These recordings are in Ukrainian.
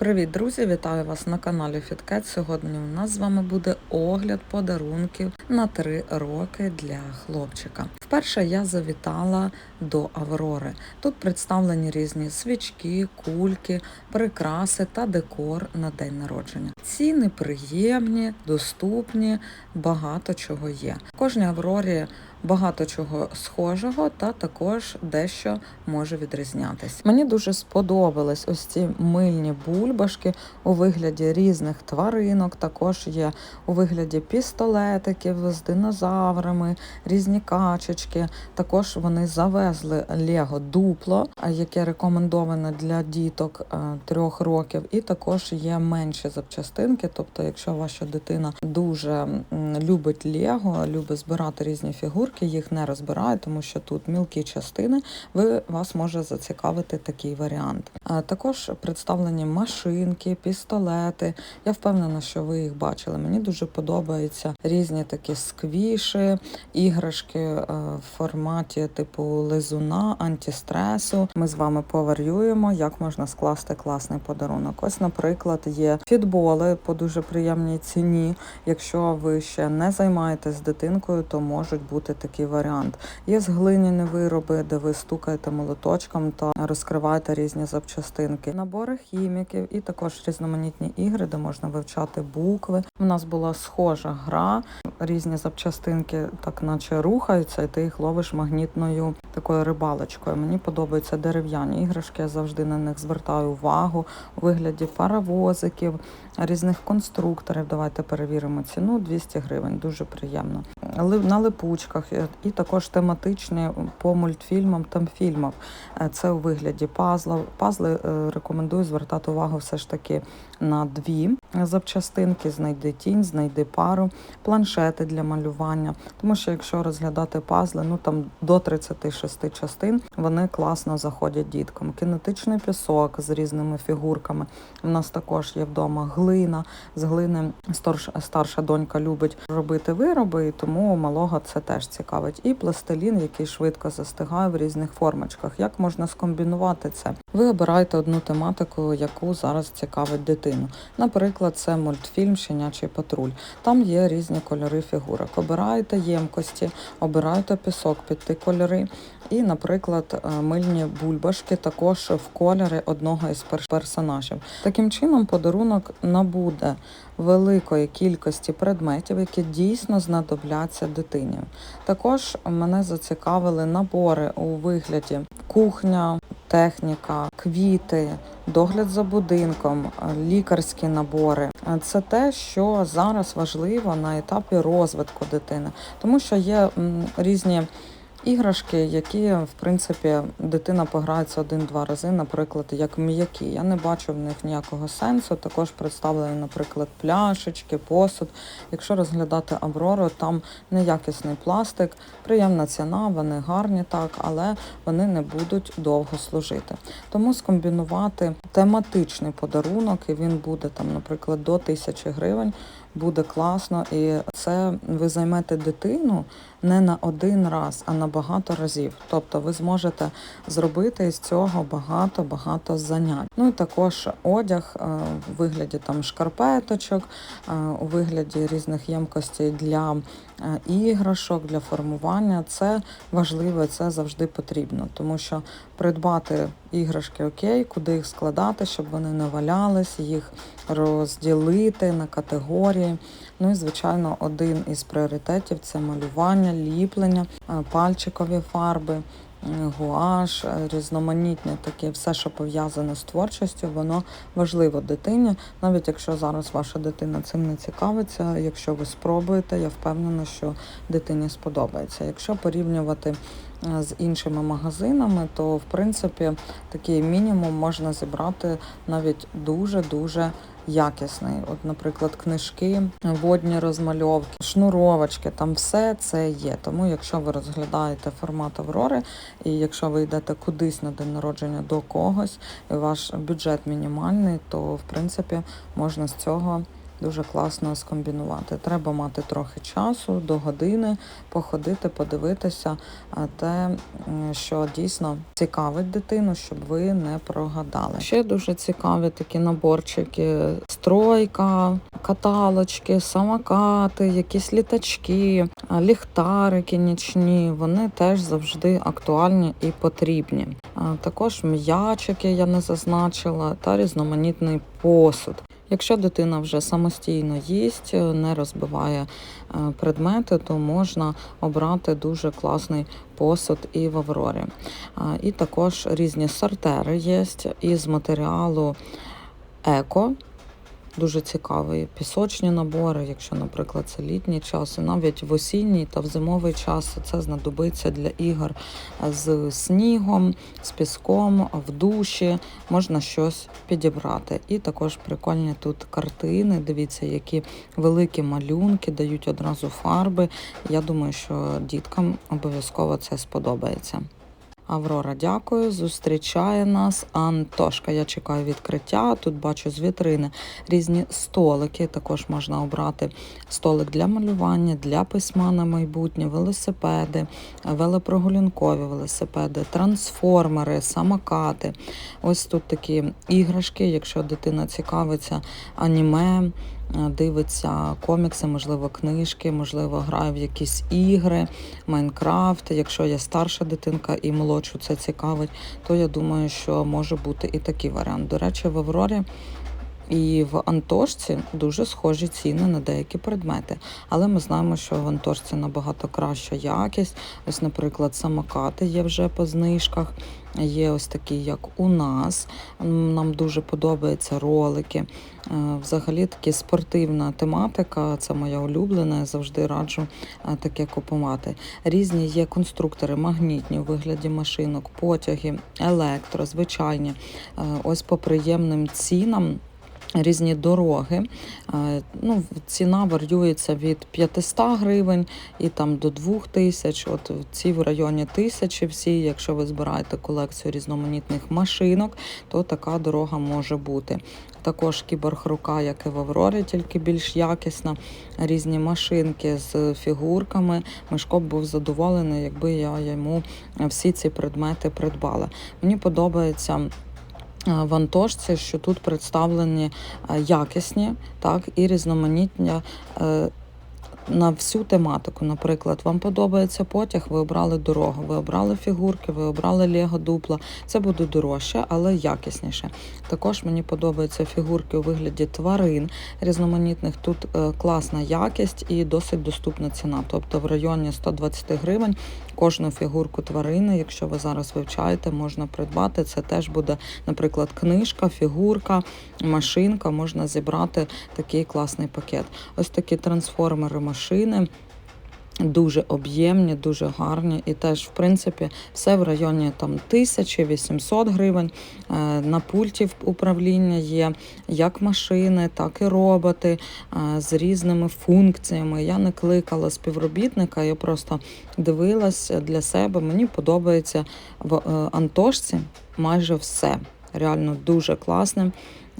Привіт, друзі! Вітаю вас на каналі FitCat. Сьогодні у нас з вами буде огляд подарунків на 3 роки для хлопчика. Вперше я завітала до Аврори. Тут представлені різні свічки, кульки, прикраси та декор на день народження. Ціни приємні, доступні, багато чого є. В кожній Аврорі багато чого схожого, та також дещо може відрізнятись. Мені дуже сподобались ось ці мильні бульбашки у вигляді різних тваринок. Також є у вигляді пістолетиків з динозаврами, різні качечки. Також вони завезли Лего дупло, яке рекомендоване для діток е, трьох років, і також є менші запчастинки. Тобто, якщо ваша дитина дуже любить Лего, любить збирати різні фігурки, їх не розбирає, тому що тут мілкі частини, ви вас може зацікавити такий варіант. А також представлені машинки, пістолети. Я впевнена, що ви їх бачили. Мені дуже подобаються різні такі сквіші, іграшки е, в форматі типу лизуна, антистресу. Ми з вами поварюємо, як можна скласти класний подарунок. Ось, наприклад, є фітболи по дуже приємній ціні. Якщо ви ще не займаєтесь дитинкою, то можуть бути такий варіант. Є зглиняні вироби, де ви стукаєте молоточком та розкриваєте різні запчастинки. Набори хіміків і також різноманітні ігри, де можна вивчати букви. У нас була схожа гра, різні запчастинки, так наче рухаються, і ти їх ловиш магнітною такою рибалочкою. Мені подобаються дерев'яні іграшки. Я завжди на них звертаю увагу у вигляді паровозиків, різних конструкторів. Давайте перевіримо ціну 200 гривень. Дуже приємно. На липучках і також тематичні по мультфільмам та фільмам. Е, Це у вигляді пазла. Пазли е, рекомендую звертати увагу все ж таки на дві запчастинки: знайди тінь, знайди пару, планшети для малювання. Тому що якщо розглядати пазли, ну там до 36 частин вони класно заходять діткам. Кінетичний пісок з різними фігурками. У нас також є вдома глина. З глини старша, донька любить робити вироби, і тому малого це теж цікавить. І пластилін, який швидко застигає в різних формочках. Як можна скомбінувати це? Ви обираєте одну тематику, яку зараз цікавить дитину. Наприклад, це мультфільм Щенячий патруль. Там є різні кольори фігурок. Обираєте ємкості, обираєте пісок під ті кольори. І, наприклад, е, мильні бульбашки також в кольори одного із персонажів. Таким чином, подарунок набуде великої кількості предметів, які дійсно знадобляться дитині. Також мене зацікавили набори у вигляді кухня, техніка, квіти, догляд за будинком, лікарські набори. Е, Це те, що зараз важливо на етапі розвитку дитини, тому що є різні. Іграшки, які в принципі дитина пограється один-два рази, наприклад, як м'які. Я не бачу в них ніякого сенсу. Також представлені, наприклад, пляшечки, посуд. Якщо розглядати Аврору, там неякісний пластик, приємна ціна, вони гарні так, але вони не будуть довго служити. Тому скомбінувати тематичний подарунок, і він буде там, наприклад, до тисячі гривень. Буде класно, і це ви займете дитину не на один раз, а на багато разів. Тобто ви зможете зробити із цього багато-багато занять. Ну і також одяг е, у вигляді там шкарпеточок, е, у вигляді різних ємкостей для іграшок, для формування. Це важливо, це завжди потрібно, тому що придбати іграшки окей, куди їх складати, щоб вони не валялись, їх розділити на категорії. Ну і звичайно, один із пріоритетів це малювання, ліплення, е, пальчикові фарби. Гуаш, е, різноманітне таке, все, що пов'язане з творчістю, воно важливо дитині. Навіть якщо зараз ваша дитина цим не цікавиться, якщо ви спробуєте, я впевнена, що дитині сподобається. Якщо порівнювати е, з іншими магазинами, то в принципі такий мінімум можна зібрати навіть дуже дуже якісний. От, наприклад, книжки, водні розмальовки, шнуровочки, там все це є. Тому, якщо ви розглядаєте формат Аврори, і якщо ви йдете кудись на день народження до когось, і ваш бюджет мінімальний, то в принципі можна з цього дуже класно скомбінувати. Треба мати трохи часу до години, походити, подивитися, те, що дійсно цікавить дитину, щоб ви не прогадали. Ще дуже цікаві такі наборчики: стройка, каталочки, самокати, якісь літачки, ліхтарики нічні. Вони теж завжди актуальні і потрібні. Також м'ячики я не зазначила та різноманітний посуд. Якщо дитина вже самостійно їсть, е, не розбиває е, предмети, то можна обрати дуже класний посуд і в Аврорі. І також різні сортери є із матеріалу еко. Дуже цікавий пісочні набори, якщо, наприклад, це літній час, і навіть в осінній та в зимовий час це знадобиться для ігор з снігом, з піском, в душі, можна щось підібрати. І також прикольні тут картини. Дивіться, які великі малюнки дають одразу фарби. Я думаю, що діткам обов'язково це сподобається. Аврора, дякую. Зустрічає нас Антошка. Я чекаю відкриття. Тут бачу з вітрини різні столики. Також можна обрати столик для малювання, для письма на майбутнє, велосипеди, велопрогулянкові велосипеди, трансформери, самокати. Ось тут такі іграшки, якщо дитина цікавиться аніме. Е, Дивиться комікси, можливо, книжки, можливо, грає в якісь ігри, Майнкрафт. Якщо є старша дитинка і молодшу це цікавить, то я думаю, що може бути і такий варіант. До речі, в Аврорі і в Антошці дуже схожі ціни на деякі предмети. Але ми знаємо, що в Антошці набагато краща якість. Ось, наприклад, самокати є вже по знижках. Є ось такі, як у нас. Нам дуже подобаються ролики. Е, Взагалі такі спортивна тематика, це моя улюблена. Я завжди раджу е, таке купувати. Різні є конструктори, магнітні у вигляді машинок, потяги, електро, звичайні. Е, Ось по приємним цінам. Різні дороги. Е, Ну, ціна варіюється від 500 гривень і там до 2000. От ці в районі тисячі всі. Якщо ви збираєте колекцію різноманітних машинок, то така дорога може бути. Також кіборг-рука, як і в Аврорі, тільки більш якісна. Різні машинки з фігурками. Мишко був задоволений, якби я йому всі ці предмети придбала. Мені подобається. Е, В Антошці, що тут представлені е, якісні, так і різноманітні е, на всю тематику. Наприклад, вам подобається потяг, ви обрали дорогу, ви обрали фігурки, ви обрали Лего дупла. Це буде дорожче, але якісніше. Також мені подобаються фігурки у вигляді тварин різноманітних. Тут е, класна якість і досить доступна ціна. Тобто в районі 120 гривень кожну фігурку тварини, якщо ви зараз вивчаєте, можна придбати. Це теж буде, наприклад, книжка, фігурка, машинка. Можна зібрати такий класний пакет. Ось такі трансформери машини. Дуже об'ємні, дуже гарні, і теж, в принципі, все в районі там 1800 гривень. Е, На пульті управління є як машини, так і роботи е, з різними функціями. Я не кликала співробітника, я просто дивилась для себе. Мені подобається в е, Антошці майже все. Реально дуже класним.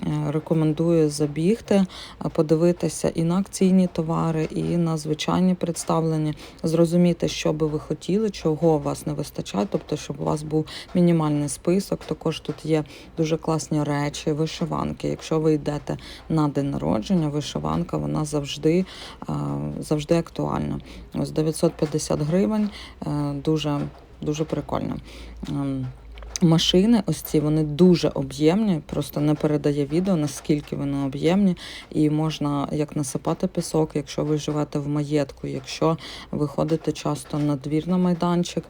Е, Рекомендую забігти, е, подивитися і на акційні товари, і на звичайні представлення, зрозуміти, що би ви хотіли, чого у вас не вистачає, тобто, щоб у вас був мінімальний список. Також тут є дуже класні речі, вишиванки. Якщо ви йдете на день народження, вишиванка вона завжди, е, завжди актуальна. Ось 950 гривень, дуже, дуже прикольно. Машини, ось ці вони дуже об'ємні, просто не передає відео, наскільки вони об'ємні, і можна як насипати пісок, якщо ви живете в маєтку, якщо ви ходите часто на двір на майданчик,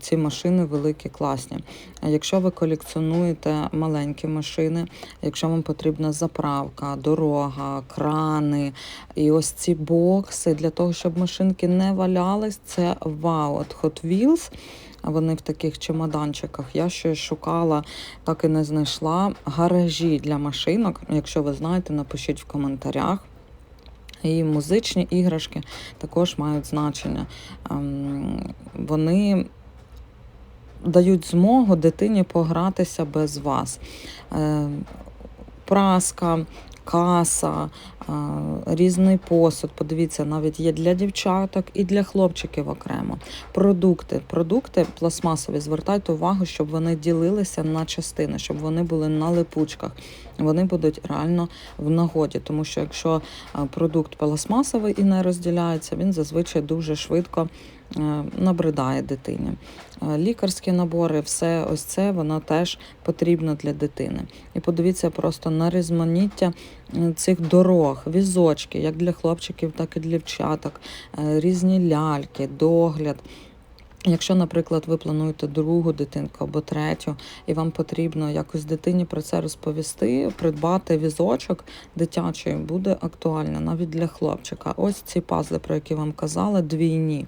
ці машини великі, класні. А якщо ви колекціонуєте маленькі машини, якщо вам потрібна заправка, дорога, крани і ось ці бокси для того, щоб машинки не валялись, це вау. От Hot Wheels вони в таких чемоданчиках. Я ще шукала, так і не знайшла гаражі для машинок. Якщо ви знаєте, напишіть в коментарях. І музичні іграшки також мають значення. Ем, Вони дають змогу дитині погратися без вас. Ем, Праска, каса, різний посуд. Подивіться, навіть є для дівчаток і для хлопчиків окремо. Продукти. Продукти пластмасові. Звертайте увагу, щоб вони ділилися на частини, щоб вони були на липучках. Вони будуть реально в нагоді, тому що якщо продукт пластмасовий і не розділяється, він зазвичай дуже швидко набридає дитині. Е, Лікарські набори, все ось це воно теж потрібно для дитини. І подивіться просто на різноманіття цих дорог, візочки, як для хлопчиків, так і для дівчаток, е, різні ляльки, догляд. Якщо, наприклад, ви плануєте другу дитинку або третю, і вам потрібно якось дитині про це розповісти, придбати візочок дитячий буде актуально навіть для хлопчика. Ось ці пазли, про які вам казала, двійні.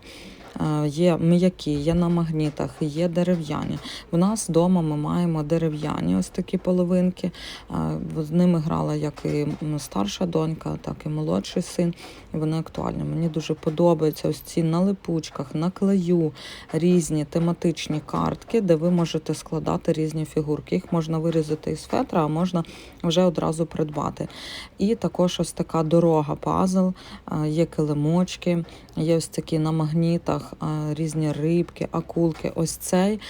Е, Є м'які, є на магнітах, є дерев'яні. В нас вдома ми маємо дерев'яні ось такі половинки. Е, З ними грала як і старша донька, так і молодший син. І вони актуальні. Мені дуже подобаються ось ці на липучках, на клею різні тематичні картки, де ви можете складати різні фігурки. Їх можна вирізати із фетра, а можна вже одразу придбати. І також ось така дорога пазл, е, є килимочки, є ось такі на магнітах е, різні рибки, акулки. Ось цей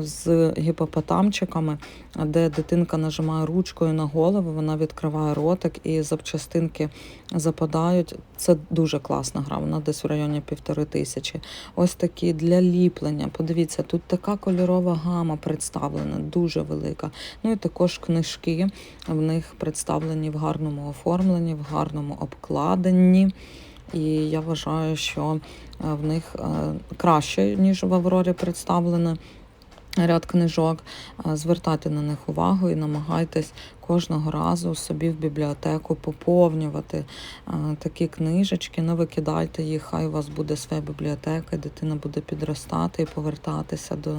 з гіпопотамчиками, де дитинка нажимає ручкою на голову, вона відкриває ротик і запчастинки западають. Це дуже класна гра, вона десь в районі півтори тисячі. Ось такі для ліплення. Подивіться, тут така кольорова гама представлена, дуже велика. Ну і також книжки в них представлені в гарному оформленні, в гарному обкладенні. І я вважаю, що е, в них е, краще, ніж в Аврорі представлено ряд книжок. Е, Звертайте на них увагу і намагайтесь кожного разу собі в бібліотеку поповнювати такі книжечки, не викидайте їх, хай у вас буде своя бібліотека, дитина буде підростати і повертатися до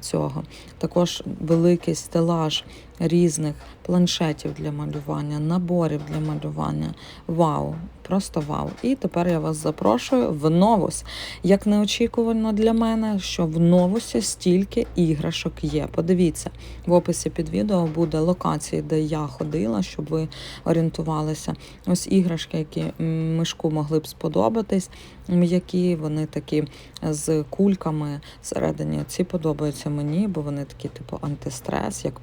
цього. Також великий стелаж різних планшетів для малювання, наборів для малювання. Вау! Просто вау! І тепер я вас запрошую в новус. Як неочікувано для мене, що в новусі стільки іграшок є. Подивіться, в описі під відео буде локації, де я ходила, щоб ви орієнтувалися. Ось іграшки, які мишку могли б сподобатись. М'які, вони такі з кульками всередині. Ці подобаються мені, бо вони такі, типу, антистрес, як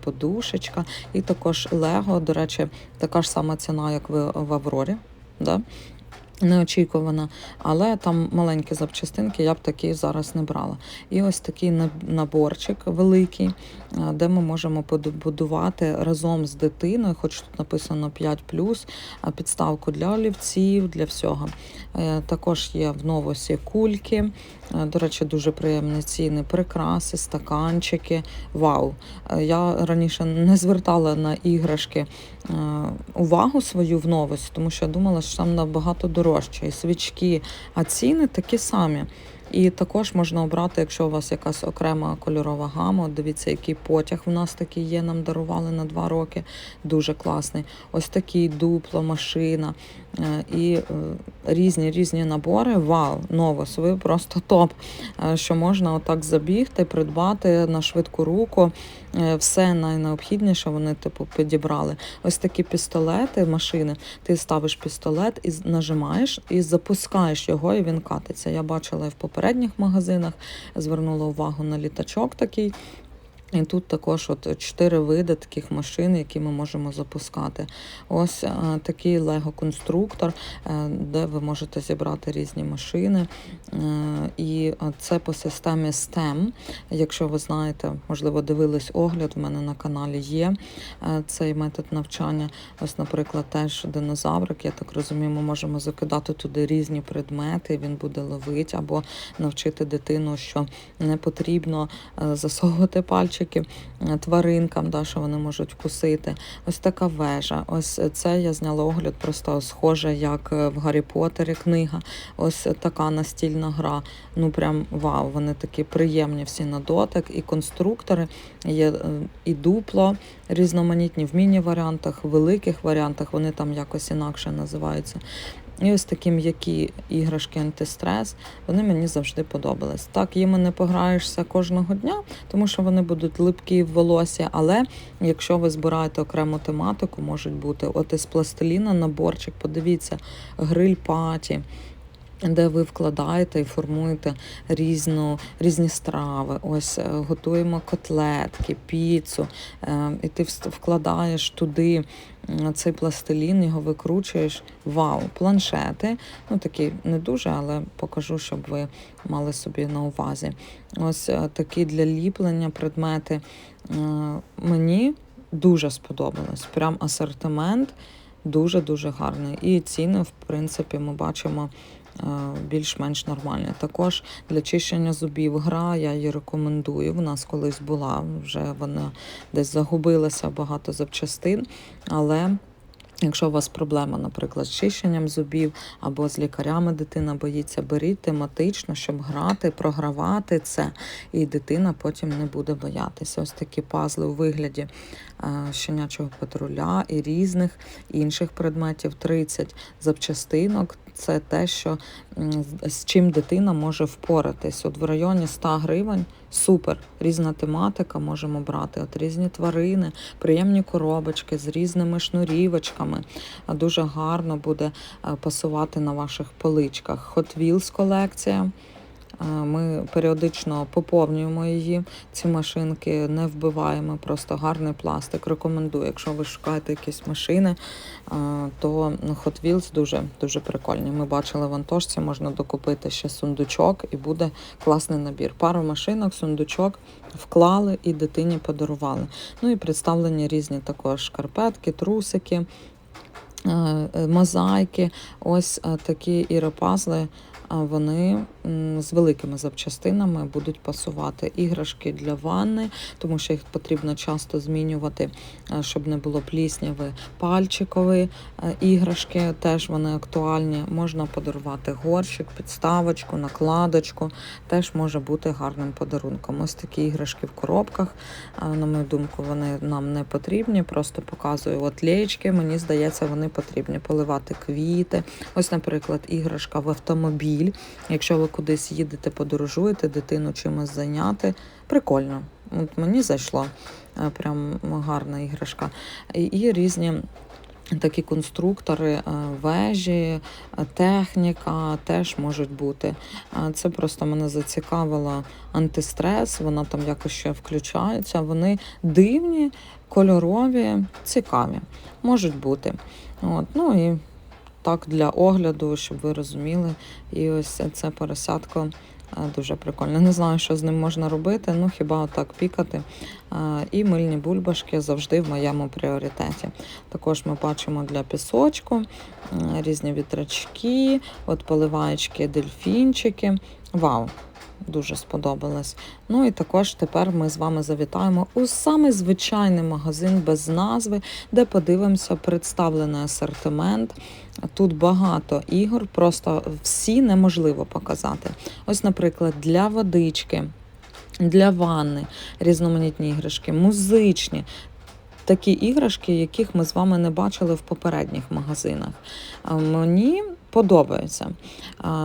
подушечка. І також Лего, до речі, така ж сама ціна, як в, в Аврорі. Да? Неочікувана, але там маленькі запчастинки, я б такі зараз не брала. І ось такий наборчик великий, е, де ми можемо побудувати разом з дитиною, хоч тут написано 5 підставку для олівців, для всього. Е, Також є в новосі кульки. Е, До речі, дуже приємні ціни, прикраси, стаканчики. Вау! Е, Я раніше не звертала на іграшки е, увагу свою в новості, тому що я думала, що там набагато дорожче. І свічки, а ціни такі самі. І також можна обрати, якщо у вас якась окрема кольорова гама. Дивіться, який потяг в нас такий є, нам дарували на два роки. Дуже класний. Ось такий дупло, машина е, і е, різні різні набори. Вау, новос, ви просто топ. Е, Що можна отак забігти, придбати на швидку руку. Е, Все найнеобхідніше вони типу підібрали. Ось такі пістолети, машини. Ти ставиш пістолет і нажимаєш і запускаєш його, і він катиться. Я бачила в попередніх магазинах, звернула увагу на літачок такий. І тут також от чотири види таких машин, які ми можемо запускати. Ось е, такий лего-конструктор, е, де ви можете зібрати різні машини. Е, і це по системі STEM. Якщо ви знаєте, можливо, дивились огляд, в мене на каналі є цей метод навчання. Ось, наприклад, теж динозаврик, я так розумію, ми можемо закидати туди різні предмети, він буде ловити, або навчити дитину, що не потрібно засовувати пальчики е, тваринкам, да, що вони можуть вкусити. Ось така вежа. Ось це я зняла огляд, просто схоже, як е, в Гаррі Поттері книга. Ось така настільна гра. Ну прям вау, вони такі приємні всі на дотик. І конструктори є е, і дупло різноманітні в міні-варіантах, в великих варіантах. Вони там якось інакше називаються. І ось такі м'які іграшки антистрес, вони мені завжди подобались. Так, їми не пограєшся кожного дня, тому що вони будуть липкі в волосі, але якщо ви збираєте окрему тематику, можуть бути от із пластиліна наборчик, подивіться, гриль паті. Де ви вкладаєте і формуєте різну, різні страви. Ось е, готуємо котлетки, піцу, е, і ти вкладаєш туди цей пластилін, його викручуєш. Вау, планшети. Ну такі не дуже, але покажу, щоб ви мали собі на увазі. Ось е, такі для ліплення предмети мені дуже сподобалось. Прям асортимент дуже-дуже гарний. І ціни, в принципі, ми бачимо більш-менш нормальні. Також для чищення зубів гра, я її рекомендую. В нас колись була, вже вона десь загубилася багато запчастин, але. Якщо у вас проблема, наприклад, з чищенням зубів або з лікарями дитина боїться, беріть тематично, щоб грати, програвати це, і дитина потім не буде боятися. Ось такі пазли у вигляді е, щенячого патруля і різних інших предметів. 30 запчастинок. Це те, що з- чим дитина може впоратись. От в районі 100 гривень супер. Різна тематика можемо брати. От різні тварини, приємні коробочки з різними шнурівочками. Дуже гарно буде е, пасувати на ваших поличках. Hot Wheels колекція. Ми періодично поповнюємо її. Ці машинки не вбиваємо, просто гарний пластик. Рекомендую. Якщо ви шукаєте якісь машини, то Hot Wheels дуже дуже прикольні. Ми бачили в Антошці, можна докупити ще сундучок, і буде класний набір. Пару машинок, сундучок вклали і дитині подарували. Ну і представлені різні також шкарпетки, трусики. е, Мозаїки, ось такі іропазли, а вони з великими запчастинами будуть пасувати іграшки для ванни, тому що їх потрібно часто змінювати, е, щоб не було плісняви. Пальчикові е, іграшки теж вони актуальні. Можна подарувати горщик, підставочку, накладочку. Теж може бути гарним подарунком. Ось такі іграшки в коробках. е, На мою думку, вони нам не потрібні. Просто показую от леєчки. Мені здається, вони потрібні. Поливати квіти. Ось, наприклад, іграшка в автомобіль. Якщо ви кудись їдете, подорожуєте, дитину чимось зайняти, прикольно. От мені зайшло. Е, Прям гарна іграшка. І, різні. Такі конструктори, е, вежі, е, техніка теж можуть бути. Це просто мене зацікавило антистрес, вона там якось ще включається. Вони дивні, кольорові, цікаві. Можуть бути. От, ну і так для огляду, щоб ви розуміли. І ось це поросятко е, дуже прикольно. Не знаю, що з ним можна робити, ну хіба отак пікати. І мильні бульбашки завжди в моєму пріоритеті. Також ми бачимо для пісочку різні вітрачки, от поливаючки, дельфінчики. Вау! Дуже сподобалось. Ну і також тепер ми з вами завітаємо у самий звичайний магазин без назви, де подивимося представлений асортимент. Тут багато ігор, просто всі неможливо показати. Ось, наприклад, для водички, для ванни, різноманітні іграшки, музичні. Такі іграшки, яких ми з вами не бачили в попередніх магазинах. Мені подобається.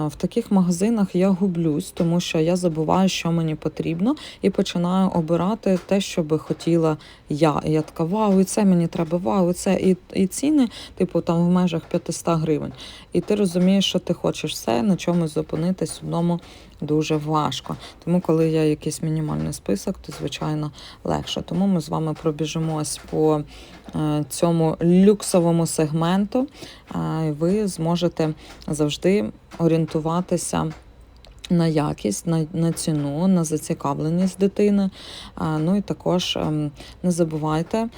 В таких магазинах я гублюсь, тому що я забуваю, що мені потрібно, і починаю обирати те, що би хотіла я. Я така, вау, і це мені треба, вау, і це. І, і ціни, типу, там в межах 500 гривень. І ти розумієш, що ти хочеш все, на чомусь зупинитись одному дуже важко. Тому, коли є якийсь мінімальний список, то звичайно легше. Тому ми з вами пробіжимось по е, цьому люксовому сегменту. Ви зможете завжди орієнтуватися. На якість, на, на ціну, на зацікавленість дитини. Ну і також ем, не забувайте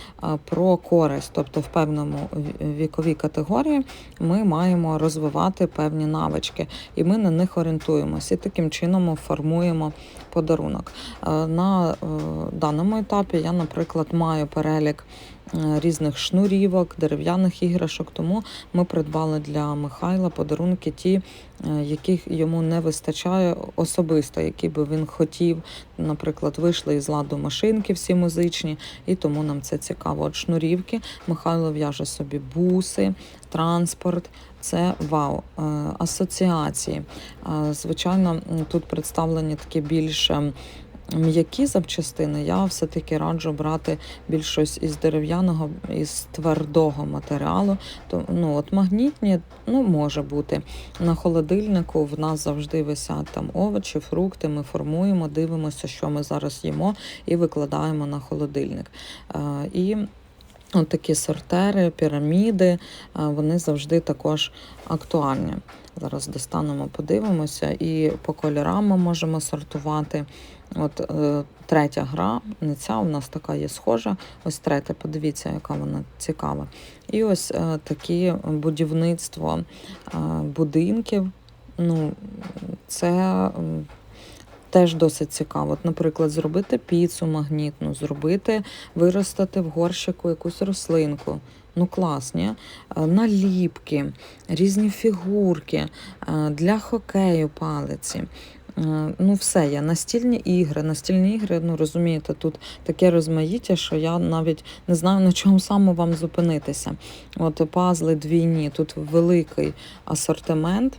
про користь, тобто в певному ві- віковій категорії ми маємо розвивати певні навички, і ми на них орієнтуємося. І таким чином формуємо подарунок. Е, На е, даному етапі я, наприклад, маю перелік е, різних шнурівок, дерев'яних іграшок. Тому ми придбали для Михайла подарунки ті, е, яких йому не вистачає особисто, які би він хотів. Наприклад, вийшли із ладу машинки всі музичні, і тому нам це цікаво. От шнурівки Михайло в'яже собі буси, транспорт. Це вау, Е, асоціації. Е, Звичайно, тут представлені такі більш ем, м'які запчастини. Я все-таки раджу брати більш щось із дерев'яного, із твердого матеріалу. То, ну, от магнітні, ну, може бути. На холодильнику в нас завжди висять там овочі, фрукти. Ми формуємо, дивимося, що ми зараз їмо, і викладаємо на холодильник. Е, І От такі сортери, піраміди, е, вони завжди також актуальні. Зараз достанемо, подивимося, і по кольорам ми можемо сортувати. От е, третя гра, не ця у нас така є схожа. Ось третя, подивіться, яка вона цікава. І ось е, такі будівництво е, будинків. Ну, це м, теж досить цікаво. От, наприклад, зробити піцу магнітну, зробити, виростити в горщику якусь рослинку. Ну, класні. Е, Наліпки, різні фігурки е, для хокею палиці. Е, Ну, все є. Настільні ігри. Настільні ігри, ну розумієте, тут таке розмаїття, що я навіть не знаю, на чому саме вам зупинитися. От пазли двійні, тут великий асортимент.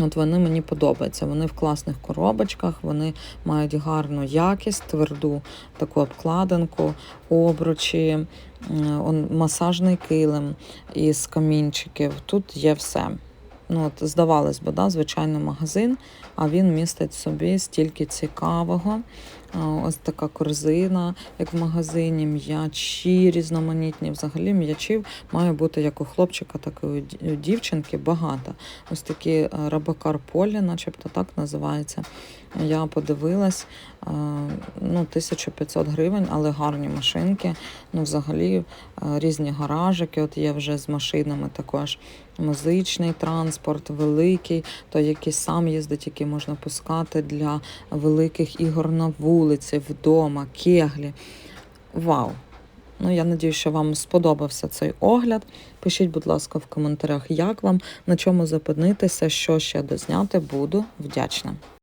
От вони мені подобаються. Вони в класних коробочках, вони мають гарну якість, тверду таку обкладинку, обручі, е, масажний килим із камінчиків. Тут є все. Ну, от, здавалось би, да, звичайний магазин, а він містить собі стільки цікавого. Ось така корзина, як в магазині, м'ячі різноманітні. Взагалі м'ячів має бути як у хлопчика, так і у дівчинки багато. Ось такі е, рабакар полі, начебто так називається. Я подивилась, е, ну, 1500 гривень, але гарні машинки. Ну, взагалі е, різні гаражики, от є вже з машинами також. Музичний транспорт, великий, той, який сам їздить, який можна пускати для великих ігор на вулиці, вдома, кеглі. Вау! Ну, я надію, що вам сподобався цей огляд. Пишіть, будь ласка, в коментарях, як вам, на чому зупинитися, що ще дозняти, буду вдячна.